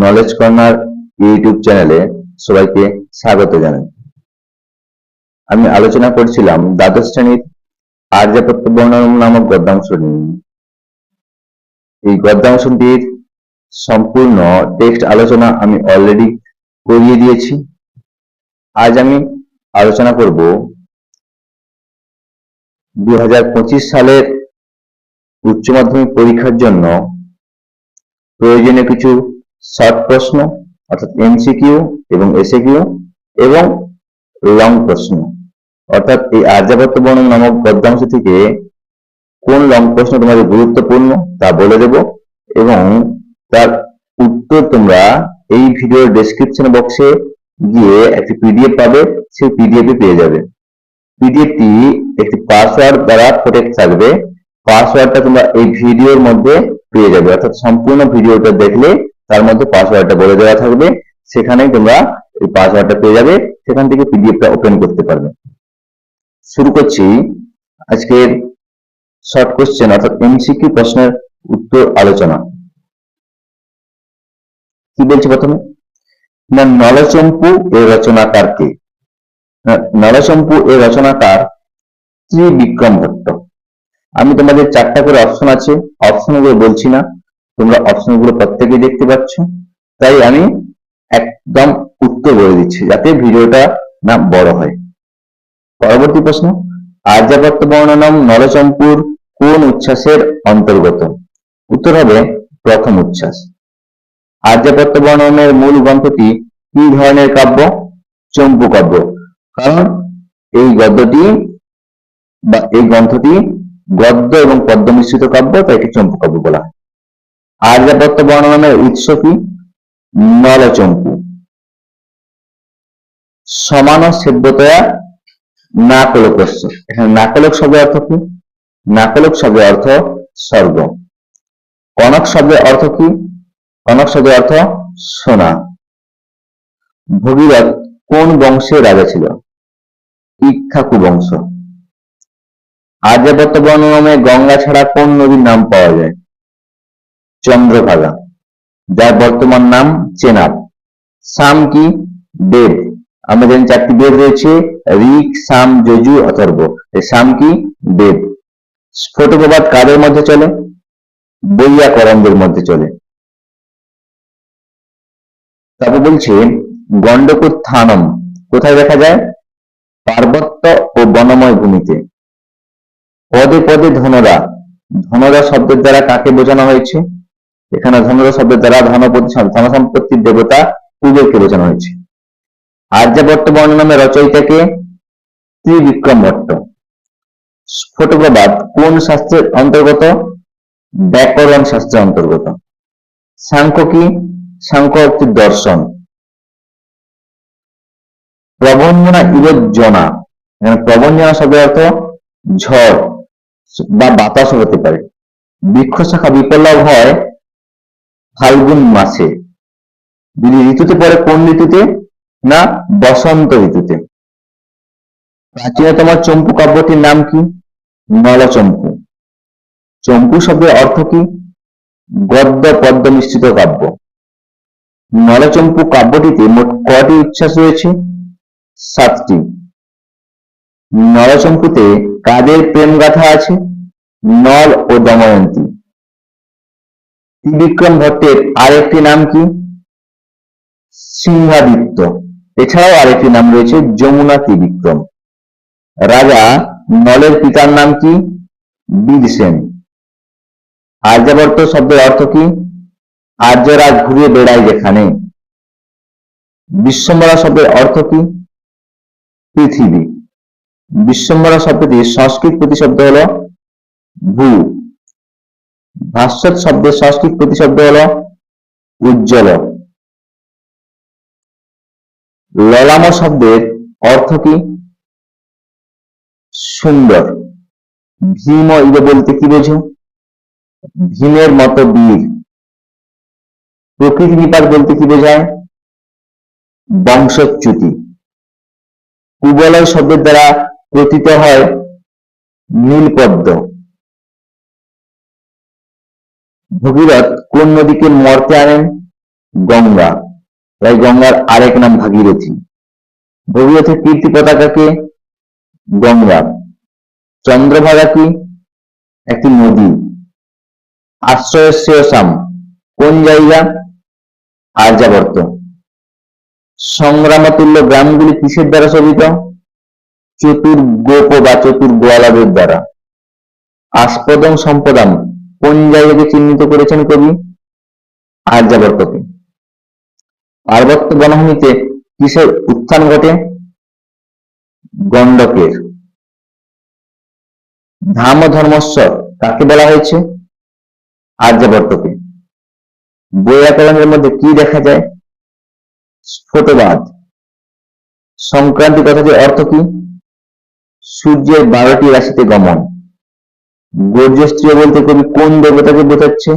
Knowledge corner YouTube চ্যানেলে সবাইকে স্বাগত জানাই। আমি আলোচনা করছিলাম দ্বাদশ শ্রেণির আর্যাপত্য বর্ণন নামক গদ্যাংশ নিয়ে। এই গদ্যাংশটির সম্পূর্ণ টেক্সট আলোচনা আমি অলরেডি করিয়ে দিয়েছি। আজ আমি আলোচনা করব দু হাজার পঁচিশ সালের উচ্চ মাধ্যমিক পরীক্ষার জন্য প্রয়োজনীয় কিছু শর্ট প্রশ্ন, অর্থাৎ এমসিকিউ এবং এসএকিউ এবং লং প্রশ্ন। অর্থাৎ এই আর্যাবর্ত বর্ণন নামক গদ্যাংশ থেকে কোন লং প্রশ্ন তোমাদের গুরুত্বপূর্ণ তা বলে দেব এবং তার উত্তর তোমরা এই ভিডিওর ডেসক্রিপশন বক্সে গিয়ে একটি পিডিএফ পাবে, সেই পিডিএফ পেয়ে যাবে। পিডিএফটি একটি পাসওয়ার্ড দ্বারা প্রোটেক্ট থাকবে। পাসওয়ার্ডটা তোমরা এই ভিডিওর মধ্যে পেয়ে যাবে, অর্থাৎ সম্পূর্ণ ভিডিওটা দেখলে তার মধ্যে পাসওয়ার্ডটা বলে দেওয়া থাকবে। সেখানেই তোমরা এই পাসওয়ার্ডটা পেয়ে যাবে। সেখান থেকে পিডিএফটা ওপেন করতে পারবে। শুরু করছি আজকের শর্ট কোশ্চেন অর্থাৎ এমসিকিউ প্রশ্নের উত্তর আলোচনা। কি বলছি প্রথমে? না, নলচম্পু এর রচনাকার কে? নলচম্পু এর রচনাকার ত্রিবিক্রম ভট্ট। আমি তোমাদের চারটা করে অপশন আছে। অপশন বলছি না। তোমরা অপশনগুলো প্রত্যেকেই দেখতে পাচ্ছ। তাই আমি একদম উত্তর বলে দিচ্ছি, যাতে ভিডিওটা না বড় হয়। পরবর্তী প্রশ্ন, আর্যাবর্ত বর্ণনম নরচম্পুর কোন উচ্ছ্বাসের অন্তর্গত? উত্তর হবে প্রথম উচ্ছ্বাস। আর্যাবর্ত বর্ণনের মূল গ্রন্থটি কি ধরনের কাব্য? চম্পু কাব্য। কারণ এই গদ্যটি বা এই গ্রন্থটি গদ্য এবং পদ্য মিশ্রিত কাব্য, তাই একে চম্পু কাব্য বলা হয়। আর্যাবর্ত বর্ণনের উৎস কি? নলচম্পু। সমান সেব্যতয়া নাকলকস্য। এখানে নাকলক শব্দের অর্থ কি? নাকলক শব্দের অর্থ স্বর্গ। কনক শব্দের অর্থ কি? কনক শব্দের অর্থ সোনা। ভগীরথ কোন বংশের রাজা ছিল? ইক্ষাকু বংশ। আর্যাবর্ত বর্ণনামে গঙ্গা ছাড়া কোন নদীর নাম পাওয়া যায়? চন্দ্রভাগা, যার বর্তমান নাম চেনাব। সাম কি? বেদ। আমরা জানি চারটি বেদ রয়েছে, ঋক, সাম, যজু, অথর্ব। সাম কি? বেদ। স্ফোটকবাদ কাদের মধ্যে চলে? বৈয়াকরণদের মধ্যে চলে। তারপর বলছে গন্ডকুর থানম কোথায় দেখা যায়? পার্বত্য ও বনময় ভূমিতে। পদে পদে ধনরা ধনরা শব্দের দ্বারা কাকে বোঝানো হয়েছে? এখানে ধনরা শব্দের দ্বারা ধনপতি ধন সম্পত্তির দেবতা কুবেরকে বোঝানো হয়েছে। আর্যাবর্ত বর্ণনামে রচয়িতাকে ত্রিবিক্রম ভট্ট। স্ফোটকবাদ কোন শাস্ত্রের অন্তর্গত? ব্যাকরণ শাস্ত্রের অন্তর্গত। সাংখ্য কি? সাংখ্য একটি দর্শন। প্রবঞ্জনা ইরোজ্জনা এখানে প্রবঞ্জনা শব্দের অর্থ ঝড় বা বাতাস হতে পারে। বৃক্ষ শাখা বিপল্লব হয় ফাল্গুন মাসে। যদি ঋতুতে পড়ে কোন ঋতুতে? না, বসন্ত ঋতুতে। প্রাচীনতম চম্পু কাব্যটির নাম কি? নলচম্পু। চম্পু শব্দের অর্থ কি? গদ্য পদ্য মিশ্রিত কাব্য। নলচম্পু কাব্যটিতে মোট কটি উচ্ছ্বাস রয়েছে? সাতটি। নলচম্পুতে কাদের প্রেম গাথা আছে? নল ও দময়ন্তী। ত্রিবিক্রম ভট্টের আরেকটি নাম কি? সিংহাদিত্য। এছাড়াও আরেকটি নাম রয়েছে যমুনা ত্রিবিক্রম রাজা নলের পিতার নাম কি? বীরসেন আর্যাবর্ত শব্দের অর্থ কি? আর্যরাজ ঘুরে বেড়ায় যেখানে। বিশ্বম্বরা শব্দের অর্থ কি? পৃথিবী। বিশ্বম্বরা শব্দটি সংস্কৃত প্রতিশব্দ হলো ভূ। ভাস্বত শব্দের সংস্কৃত প্রতিশব্দ হলো উজ্জ্বল। ললাম শব্দের অর্থ কি? সুন্দর। ভীম ইবে বলতে কি বোঝো? ভীমের মতো বীর। প্রকৃতি নিপাত বলতে কি বোঝায়? বংশচ্যুতি। কুবলয় শব্দের দ্বারা প্রতীত হয় নীলপদ্ম। ভগীরথ কোন নদীকে মর্তে আনেন? গঙ্গা। তাই গঙ্গার আরেক নাম ভাগীরথী। ভগীরথের কীর্তি পতাকাকে গঙ্গা। চন্দ্রভাগা কি? একটি নদী। আশ্রয় শ্রেয়সাম কোন জায়গা? আর্যাবর্ত। সংগ্রামতুল্য গ্রামগুলি কিসের দ্বারা শোভিত? চতুর্গোপ বা চতুর গোয়ালাদের দ্বারা। আস্পদম সম্পদাম। কোন জায়গাকে চিহ্নিত করেছেন কবি? আর্যাবর্তকে। পার্বত্য বনভূমিতে কিসের উত্থান ঘটে? গণ্ডকের। ধাম ধর্মস্বর কাকে বলা হয়েছে? আর্যাবর্তকে। বৈয়াকরণের মধ্যে কি দেখা যায়? স্ফোটবাদ। সংক্রান্তি কথাটির অর্থ কি? সূর্যের বারোটি রাশিতে গমন। গর্জস্ত্রীয় বলতে কবি কোন দেবতাকে বোঝাচ্ছে?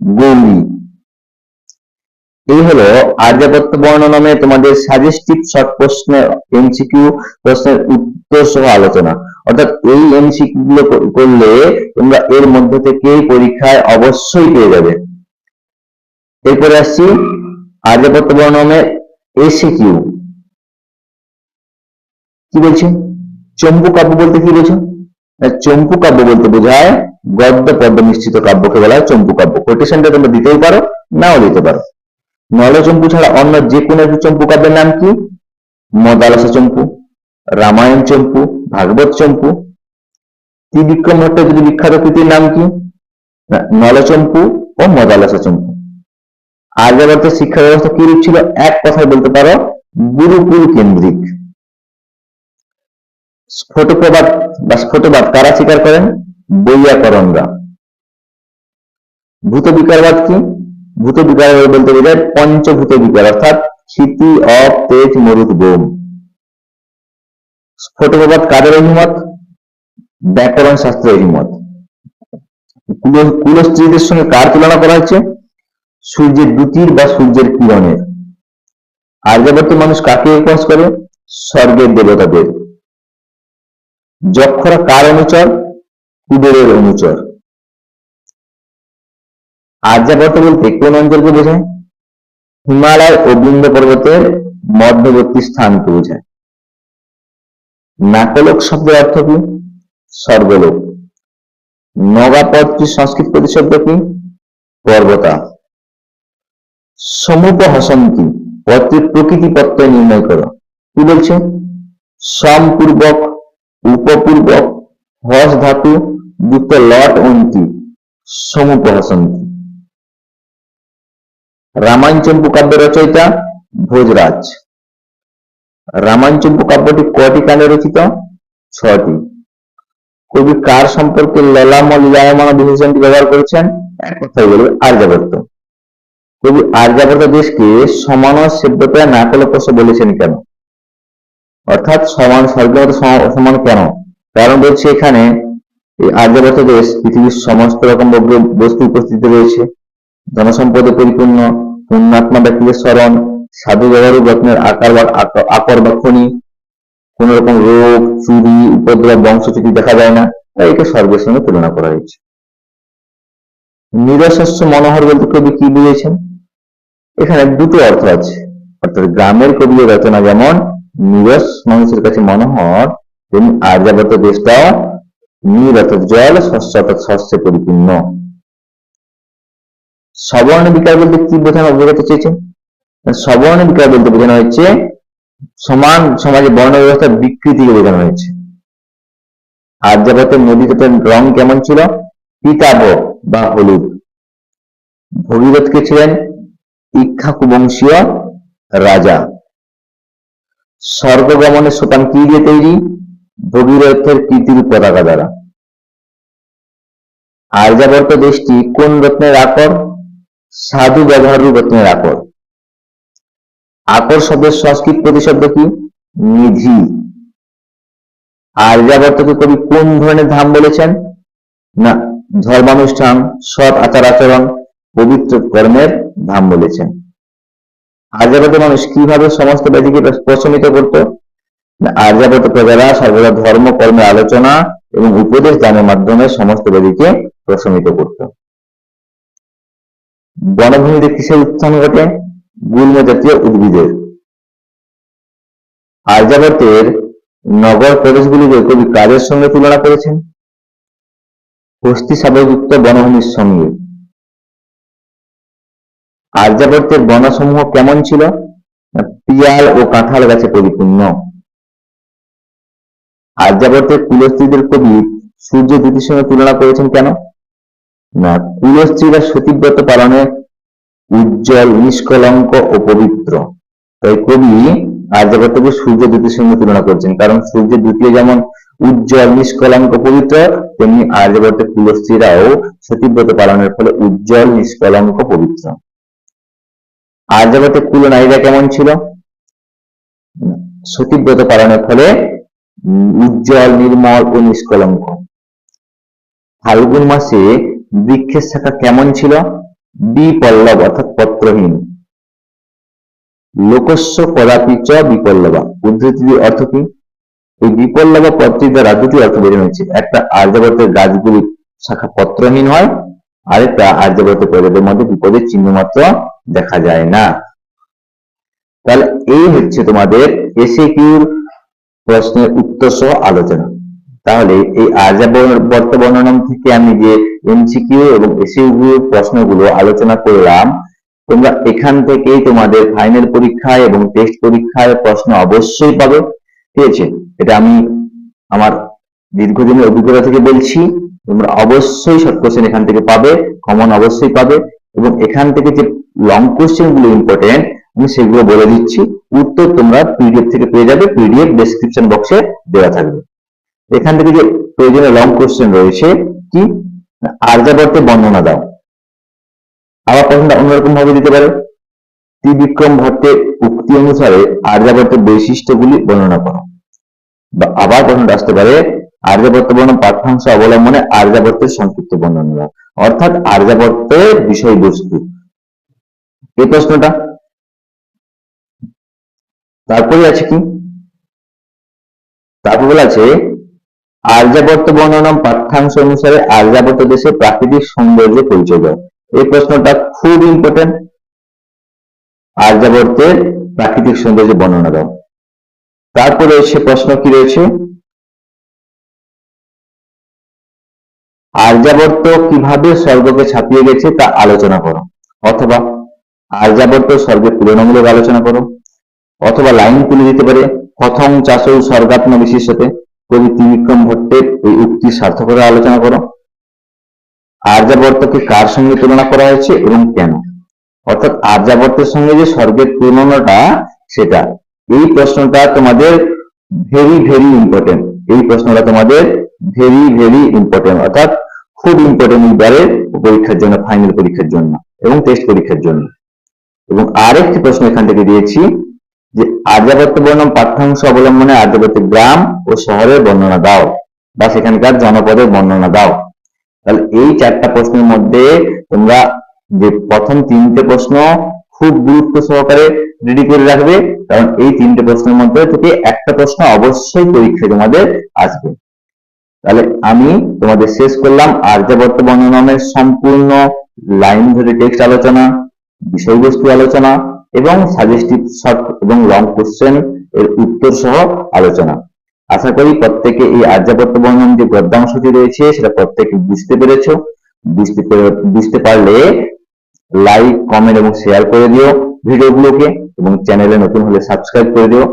গৌরী। এই হলো আর্যাবর্ত বর্ণ নামে তোমাদের সাজেস্টিভ শর্ট প্রশ্নের এমসিকিউ প্রশ্নের উত্তর সহ আলোচনা। অর্থাৎ এই এমসিকিউ গুলো করলে তোমরা এর মধ্যে থেকে পরীক্ষায় অবশ্যই পেয়ে যাবে। এরপরে আসছি আর্যাবর্ত বর্ণ নামে এসিকিউ কি বলছে? চম্পু কাব্য বলতে কি বোঝো? চম্পু কাব্য বলতে বোঝায় গদ্য পদ্ম মিশ্রিত কাব্যকে বলা হয় চম্পু কাব্য। কোটেশনটা তোমরা দিতেই পারো, নাও দিতে পারো। নলচম্পু ছাড়া অন্য যে কোনো একটি চম্পু কাব্যের নাম কি? মদালসা চম্পু, রামায়ণ চম্পু, ভাগবত চম্পু। ত্রিবিক্রম ভট্টাচার্য বিখ্যাত কৃতির নাম কি? নলচম্পু ও মদালসা চম্পু। আর্যাবর্তের শিক্ষা ব্যবস্থা কি রূপ ছিল এক কথায় বলতে পারো, গুরুকুল কেন্দ্রিক। স্ফোটপ্রবাদ বা স্ফোটবাদ কারা স্বীকার করেন? বৈয়াকরণরা। ভূত বিকারবাদ কি? ভূত বিকার বলতে বোঝায় পঞ্চভূত বিকার অর্থাৎ ক্ষিতি অপ, তেজ মরুদ বোম। স্ফোটপ্রবাদ কাদের অভিমত? ব্যাকরণ শাস্ত্রের অভিমত। কুলস্ত্রীদের সঙ্গে কার তুলনা করা হচ্ছে? সূর্যের দ্যুতির বা সূর্যের কিরণের। আর্যাবর্ত মানুষ কাকে উপহাস করে? স্বর্গের দেবতাদের। যক্ষরা কার অনুচর? কুবেরের অনুচর। আর্যাবর্ত বলতে কোন অঞ্চলকে বোঝায়? হিমালয় ও বৃন্দ পর্বতের মধ্যবর্তী স্থানকে বোঝায়। নাকলোক শব্দের অর্থ কি? স্বর্গলোক। নগাপদটি সংস্কৃত প্রতিশব্দ কি? পর্বতা। সমুপ হসন্তি পত্রের প্রকৃতি প্রত্যয় নির্ণয় করো। কি বলছে? সম্পূর্বক উপপূর্বক হস ধাতু যুক্ত লট অন্তি সমুপ হসন্তি রামায়ণ চম্পু কাব্য রচয়িতা ভোজরাজ। রামায়ণ চম্পু কাব্যটি কটি কালে রচিত? ছটি কবি কার সম্পর্কে ললাম ও বিশেষণটি ব্যবহার করেছেন? এক কথায় বলবে, আর্যাবর্ত। কবি আর্যাবর্ত দেশকে সমান সভ্যতা না করলে বলেছেন কেন? অর্থাৎ সমান স্বর্গের সমান কেন? কারণ বলছে এখানে আর্যাবর্ত দেশ, পৃথিবীর সমস্ত রকম বস্তু উপস্থিত রয়েছে। জনসম্পদে পরিপূর্ণ, পুণ্যাত্মা ব্যক্তিদের স্মরণ, সাধু ব্যবহার যত্নের আকার বা আকর বা খনি। কোন রকম রোগ, চুরি, উপদ্রব বংশচ্যুতি দেখা যায় না। তাই একে স্বর্গের সঙ্গে তুলনা করা হয়েছে। নিরশস্য মনোহর বলতে কবি কি বুঝেছেন? এখানে দুটো অর্থ আছে। অর্থাৎ গ্রামের কবির রচনা যেমন নিরস মানুষের কাছে মনোহর তেমনি আর্যাবর্ত দেশটাও নীর অর্থাৎ জল শস্য পরিপূর্ণ। সবর্ণ বিকার বলতে কি বোঝানো, বোঝাতে চেয়েছেন? সবর্ণ বিকার বলতে বোঝানো হয়েছে, সমান সমাজে বর্ণ ব্যবস্থার বিকৃতিকে বোঝানো হয়েছে। আর্যাবতের নদী রং কেমন ছিল? পিতাব বা হলুদ। ভগীরথকে ছিলেন ইক্ষাকু বংশীয় রাজা। স্বর্গগমনের সোপান কি দিয়ে তৈরি? ভগীরথের কীর্তির পতাকা দ্বারা। আর্যাবর্ত দেশটি কোন রত্নের আকর? সাধু ব্যবহার রত্নের আকর। আকর শব্দের সংস্কৃত প্রতিশব্দ কি? নিধি। আর্যাবর্তকে কবি কোন ধরনের ধাম বলেছেন? না, ধর্মানুষ্ঠান, সৎ আচার আচরণ, পবিত্র কর্মের ধাম বলেছেন। আর্যাবর্ত মানুষ কীভাবে সমস্ত ব্যাধিকে প্রশমিত করত? আর্যাবর্ত প্রজারা সর্বদা ধর্ম কর্মের আলোচনা এবং উপদেশ দানের মাধ্যমে সমস্ত ব্যাধিকে প্রশমিত করত। বনভূমিতে কিসের উত্থান ঘটে? গুল্ম জাতীয় উদ্ভিদের। আর্যাবর্তের নগর প্রদেশগুলিকে কবি কাজের সঙ্গে তুলনা করেছেন। হস্তি সাবযুক্ত বনভূমির সঙ্গে। আর্যাবর্তের বনসমূহ কেমন ছিল? পিয়াল ও কাঁঠাল গাছে পরিপূর্ণ। আর্যাবর্তের কুলস্ত্রীদের কবি সূর্য দ্যুতির সঙ্গে তুলনা করেছেন কেন? না, কুলস্ত্রীরা সতীব্রত পালনে উজ্জ্বল, নিষ্কলঙ্ক ও পবিত্র। তাই কবি আর্যাবর্তকে সূর্য দ্যুতির সঙ্গে তুলনা করছেন। কারণ সূর্য দ্বিতীয় যেমন উজ্জ্বল, নিষ্কলঙ্ক, পবিত্র, তেমনি আর্যাবর্তের কুলস্ত্রীরাও সতীব্রত পালনের ফলে উজ্জ্বল, নিষ্কলঙ্ক, পবিত্র। আর্যাবর্তের কুল নারীরা কেমন ছিল? সতীব্রত পালনের ফলে উজ্জ্বল, নির্মল ও নিষ্কলঙ্ক। ফাল্গুন মাসে বৃক্ষের শাখা কেমন ছিল? বিপল্লব, অর্থাৎ পত্রহীন। লোকস্য কদাপি চ বিপল্লবা। উদ্ধৃতির অর্থ কি? এই বিপল্লবা পত্রী দ্বারা দুটি অর্থ বোঝানো হয়েছে। একটা আর্যাবর্তের গাছগুলি শাখা পত্রহীন হয় আরেকটা আর্যাবর্তের প্রজাতির মধ্যে বিপদের চিহ্ন মাত্র দেখা যায় না? তাহলে এই হচ্ছে তোমাদের এসে কিউর প্রশ্নের উত্তর সহ আলোচনা। তাহলে এই আর্যাবর্ত বর্ণনম থেকে আমি যে এমসিকিউ এবং এসিকিউ প্রশ্নগুলো আলোচনা করলাম, তোমরা এখান থেকেই তোমাদের ফাইনাল পরীক্ষায় এবং টেস্ট পরীক্ষায় প্রশ্ন অবশ্যই পাবে। ঠিক আছে? এটা আমি আমার দীর্ঘদিনের অভিজ্ঞতা থেকে বলছি। তোমরা অবশ্যই শর্ট কোশ্চেন এখান থেকে পাবে কমন অবশ্যই পাবে এবং এখান থেকে যে লং কোশ্চেনগুলো ইম্পর্টেন্ট আমি সেগুলো বলে দিচ্ছি। উত্তর তোমরা পিডিএফ থেকে পেয়ে যাবে পিডিএফ ডেসক্রিপশন বক্সে দেওয়া থাকবে। এখান থেকে যে প্রয়োজনীয় লং কোশ্চেন রয়েছে, কি? আর্যাবর্তে বর্ণনা দাও। আবার প্রশ্নটা অন্যরকম ভাবে দিতে পারে। ত্রিবিক্রম ভট্টের উক্তি অনুসারে আর্যাবর্তের বৈশিষ্ট্যগুলি বর্ণনা করো। বা আবার প্রশ্নটা আসতে পারে আর্যাবর্ত বর্ণ পাঠ্যাংশ অবলম্বনে আর্যাবর্তের সংক্ষিপ্ত বর্ণনা অর্থাৎ আর্যাবর্তের বিষয়বস্তু। এই প্রশ্নটা। তারপরে আছে কি? তারপর বলা আছে আর্যাবর্ত বর্ণনাম পাঠ্যাংশ অনুসারে আর্যাবর্ত দেশে প্রাকৃতিক সৌন্দর্য পরিচয় দেয়। এই প্রশ্নটা খুব ইম্পর্টেন্ট আর্যাবর্তের প্রাকৃতিক সৌন্দর্য বর্ণনা দাও। তারপরে এসে প্রশ্ন কি রয়েছে? আর্যাবর্ত কীভাবে স্বর্গকে ছাপিয়ে গেছে তা আলোচনা করো। অথবা আর্যাবর্ত স্বর্গের তুলনামূলক আলোচনা করো। অথবা লাইন তুলে দিতে পারে প্রথম চাষৌ স্বর্গাত্ম বিশেষতে কবি ত্রিবিক্রম ভট্টের এই উক্তি সার্থকতা আলোচনা করো। আর্যাবর্তকে কার সঙ্গে তুলনা করা হয়েছে এবং কেন? অর্থাৎ আর্যাবর্তের সঙ্গে যে স্বর্গের তুলনাটা, সেটা। এই প্রশ্নটা তোমাদের ভেরি ভেরি ইম্পর্টেন্ট এই প্রশ্নটা তোমাদের ভেরি ভেরি ইম্পর্টেন্ট অর্থাৎ খুব ইম্পর্টেন্ট এবারে পরীক্ষার জন্য ফাইনাল পরীক্ষার জন্য এবং টেস্ট পরীক্ষার জন্য। এবং আরেকটি প্রশ্ন এখান থেকে দিয়েছি যে, আর্যাবর্ত বর্ণম পাঠ্যাংশ অবলম্বনে আর্যাবর্তের গ্রাম ও শহরের বর্ণনা দাও বা সেখানকার জনপদের বর্ণনা দাও। তাহলে এই চারটা প্রশ্নের মধ্যে তোমরা যে প্রথম তিনটে প্রশ্ন খুব গুরুত্ব সহকারে রেডি করে রাখবে, কারণ এই তিনটে প্রশ্নের মধ্যে থেকে একটা প্রশ্ন অবশ্যই পরীক্ষায় তোমাদের আসবে। তাহলে আমি তোমাদের শেষ করলাম আর্যাবর্ত বর্ণনামের সম্পূর্ণ লাইন ধরে টেক্সট আলোচনা, বিষয়বস্তু আলোচনা এবং সাজেস্টিভ শর্ট এবং লং কোশ্চেন এর উত্তর সহ আলোচনা। আশা করি প্রত্যেকে এই আর্যাবর্ত বর্ণন যে গদ্যাংশটি রয়েছে সেটা প্রত্যেকে বুঝতে পেরেছ। বুঝতে বুঝতে পারলে লাইক কমেন্ট এবং শেয়ার করে দিও ভিডিওগুলোকে এবং চ্যানেলে নতুন হলে সাবস্ক্রাইব করে দিও।